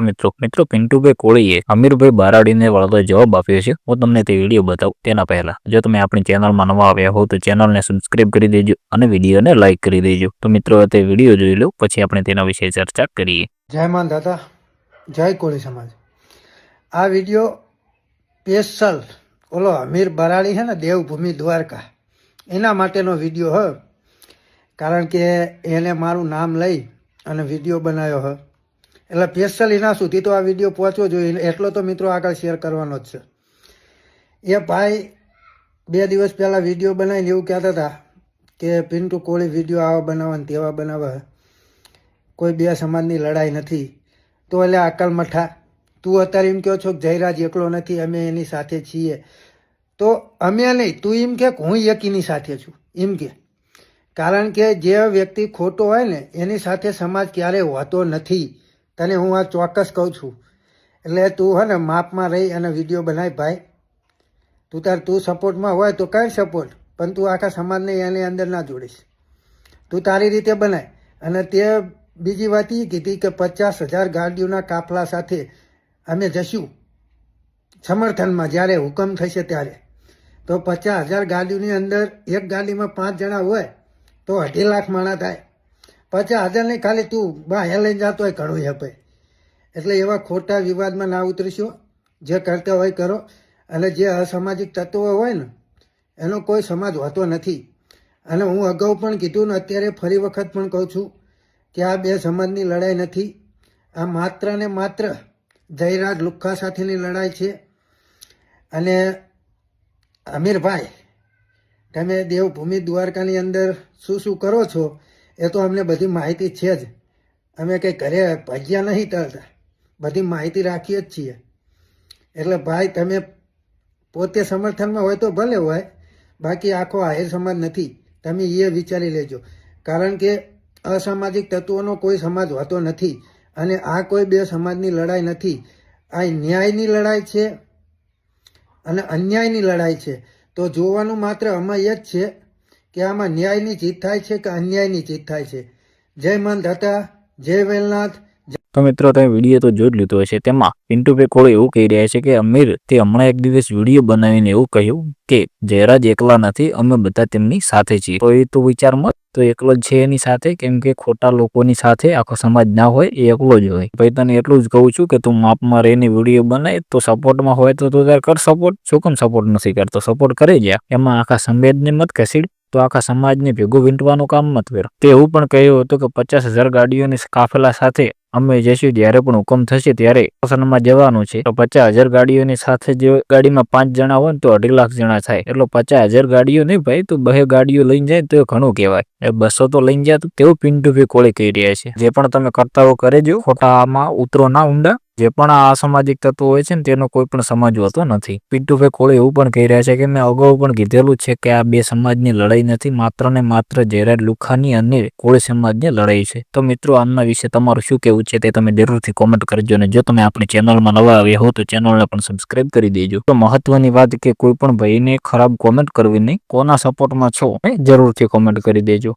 મિત્રો મિત્રો, પિન્ટુભાઈ કોળીએ અમીરભાઈ બારાડીને વળતો જવાબ આપ્યો છે. હું તમને તે વીડિયો બતાવું તેના પહેલા. જો તમે આપણી ચેનલમાં નવા આવ્યા હો તો ચેનલને સબસ્ક્રાઇબ કરી દેજો અને વિડીયોને લાઇક કરી દેજો. તો મિત્રો તે વીડિયો જોઈ લો, પછી આપણે તેના વિશે ચર્ચા કરીએ. જય માન દાદા, જય કોળી સમાજ. આ વીડિયો સ્પેશિયલ ઓલો અમીર બરાડી છે ને, દેવભૂમિ દ્વારકા. એના માટેનો વીડિયો હ. કારણ કે એને મારું નામ લઈ અને વીડિયો બનાવ્યો હ. એટલે સ્પેશિયલ એના સુધી તો આ વીડિયો પહોંચવો જોઈએ એટલો તો મિત્રો આગળ શેર કરવાનો જ છે. એ ભાઈ બે દિવસ પહેલાં વીડિયો બનાવીને એવું કહેતા હતા કે પિન્ટુ કોળી વીડિયો આવા બનાવવા ને તેવા બનાવે. કોઈ બે સમાજની લડાઈ નથી. તો એટલે અકલ મઠા, તું અત્યારે એમ કહો છો કે જયરાજ એકલો નથી, અમે એની સાથે છીએ. તો અમે નહીં, તું એમ કે હું એકીની સાથે છું, એમ કે. કારણ કે જે વ્યક્તિ ખોટો હોય ને, એની સાથે સમાજ ક્યારેય હોતો નથી. તને હું આ ચોક્કસ કહું છું. એટલે તું હે ને માપમાં રહી અને વીડિયો બનાવી ભાઈ. તું તાર, તું સપોર્ટમાં હોય તો કઈ સપોર્ટ, પણ તું આખા સમાજને એની અંદર ના જોડીશ. તું તારી રીતે બનાય. અને તે બીજી વાત એ કીધી કે પચાસ હજાર ગાડીઓના કાફલા સાથે અમે જશું. સમર્થનમાં જ્યારે હુકમ થશે ત્યારે. તો પચાસ હજાર ગાડીઓની અંદર એક ગાડીમાં પાંચ જણા હોય, તો અઢી લાખ માણા થાય. પચાસ હાજર નહીં, ખાલી તું બા લઈને જતો હોય ઘણું હે એટલે એવા ખોટા વિવાદમાં ના ઉતરીશો. જે કરતા હોય કરો. અને જે અસામાજિક તત્વો હોય ને, એનો કોઈ સમાજ હોતો નથી. અને હું અગાઉ પણ કીધું ને, અત્યારે ફરી વખત પણ કહું છું કે આ બે સમાજની લડાઈ નથી. આ માત્ર ને માત્ર જયરાજ લુખ્ખા સાથેની લડાઈ છે. અને અમીરભાઈ, તમે દેવભૂમિ દ્વારકાની અંદર શું શું કરો છો? એ તો અમને બધી માહિતી છે જ. અમે કંઈ ઘરે ભાગ્યા નહીં ટળતા બધી માહિતી રાખીએ જ છીએ. એટલે ભાઈ, તમે પોતે સમર્થનમાં હોય તો ભલે હોય, બાકી આખો આહિર સમાજ નથી. તમે એ વિચારી લેજો. કારણ કે અસામાજિક તત્વોનો કોઈ સમાજ હોતો નથી અને આ કોઈ બે સમાજની લડાઈ નથી. આ ન્યાયની લડાઈ છે અને અન્યાયની લડાઈ છે. તો જોવાનું માત્ર અમે એ જ છે કે આમાં ન્યાયની જીત થાય છે કે અન્યાયની જીત થાય છે? જય મન જય વેલનાથ તો મિત્રો, તમે વીડિયો તો જોઈ જ લીધો હશે. તેમાં પિન્ટુભાઈ કોળે એવું કહી રહ્યા છે કે અમીર તે હમણાં એક દિવસ વીડિયો બનાવીને એવું કહ્યું કે જયરાજ એકલા નથી, અમે બધા તેમની સાથે છીએ. તો એ તો મત તો એકલો જ છે એની સાથે, કેમ કે ખોટા લોકોની સાથે આખો સમાજ ના હોય, એ એકલો જ હોય. ભાઈ, તને એટલું જ કહું છું કે તું માપમાં રહીને વીડિયો બનાય, તો સપોર્ટમાં હોય તો તું તાર કર સપોર્ટ શું કેમ સપોર્ટ નથી કરતો? સપોર્ટ કરી જ્યાં એમાં આખા સંવેદને મત ખસીડ તો આખા સમાજને ભેગું વીંટવાનું કામ મત વેર. તેવું પણ કહ્યું હતું કે પચાસ હજાર ગાડીઓની કાફેલા સાથે અમે જઈશું જ્યારે પણ હુકમ થશે ત્યારે શાસનમાં જવાનું છે. તો પચાસ હજાર ગાડીઓની સાથે જે ગાડીમાં પાંચ જણા હોય તો અઢી લાખ જણા થાય. એટલે પચાસ હજાર ગાડીઓ નહીં ભાઈ, તો બે ગાડીઓ લઈને જાય તો ઘણું કહેવાય. બસો તો લઈને જાય તો તેવું પિન્ટુભાઈ કોળી કહી રહ્યા છે. જે પણ તમે કરતા હો કરેજો ખોટામાં ઉતરો ના ઊંડા. જે પણ આ અસામાજિક તત્વો હોય છે ને, તેનો કોઈ પણ સમાજ હોતો નથી. પિન્ટુભાઈ કોળે એવું પણ કહી રહ્યા છે કે મેં અગાઉ પણ કીધેલું છે કે આ બે સમાજની લડાઈ નથી, માત્ર ને માત્ર જયરાજ લુખાની અને કોળી સમાજની લડાઈ છે. તો મિત્રો, આના વિશે તમારું શું કહેવું છે તે તમે જરૂરથી કોમેન્ટ કરજો અને જો તમે આપણી ચેનલમાં નવા આવ્યા હો તો ચેનલને પણ સબસ્ક્રાઇબ કરી દેજો. તો મહત્વની વાત કે કોઈ પણ ભાઈને ખરાબ કોમેન્ટ કરવી નહીં, કોના સપોર્ટમાં છો એ જરૂરથી કોમેન્ટ કરી દેજો.